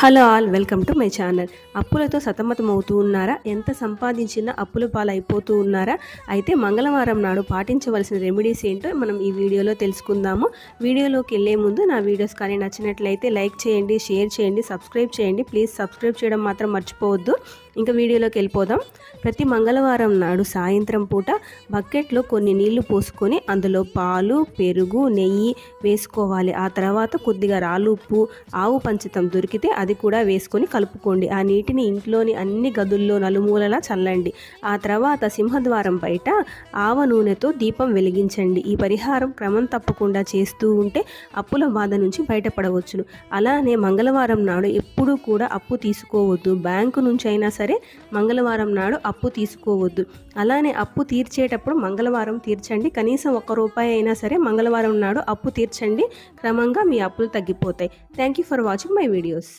Hello all welcome to my channel. అప్పులతో సతమతం అవుతూ ఉన్నారా? ఎంత సంపాదించినా అప్పుల పాలైపోతూ ఉన్నారా? అయితే మంగళవారం నాడు పాటించవలసిన రెమెడీస్ ఏంటో మనం ఈ వీడియోలో తెలుసుకుందాము. వీడియోలోకి వెళ్ళే ముందు నా వీడియోస్ కానీ నచ్చినట్లయితే లైక్ చేయండి షేర్ చేయండి సబ్స్క్రైబ్ చేయండి. ప్లీజ్ సబ్స్క్రైబ్ చేయడం మాత్రం మర్చిపోవద్దు. ఇంకా వీడియోలోకి వెళ్ళిపోదాం. ప్రతి మంగళవారం నాడు సాయంత్రం పూట బకెట్లో కొన్ని నీళ్ళు పోసుకొని అందులో పాలు పెరుగు నెయ్యి వేసుకోవాలి. ఆ తర్వాత కొద్దిగా రాళ్ళు ఉప్పు ఆవు పంచతం దొరికితే అది కూడా వేసుకొని కలుపుకోండి. ఆ నీటిని ఇంట్లోని అన్ని గదుల్లో నలుమూలలా చల్లండి. ఆ తర్వాత సింహద్వారం బయట ఆవ నూనెతో దీపం వెలిగించండి. ఈ పరిహారం క్రమం తప్పకుండా చేస్తూ ఉంటే అప్పుల బాధ నుంచి బయటపడవచ్చును. అలానే మంగళవారం నాడు ఎప్పుడూ కూడా అప్పు తీసుకోవద్దు. బ్యాంకు నుంచి అయినా సరే మంగళవారం నాడు అప్పు తీసుకోవద్దు. అలానే అప్పు తీర్చేటప్పుడు మంగళవారం తీర్చండి. కనీసం ఒక్క రూపాయి అయినా సరే మంగళవారం నాడు అప్పు తీర్చండి. క్రమంగా మీ అప్పులు తగ్గిపోతాయి. Thank you for watching my videos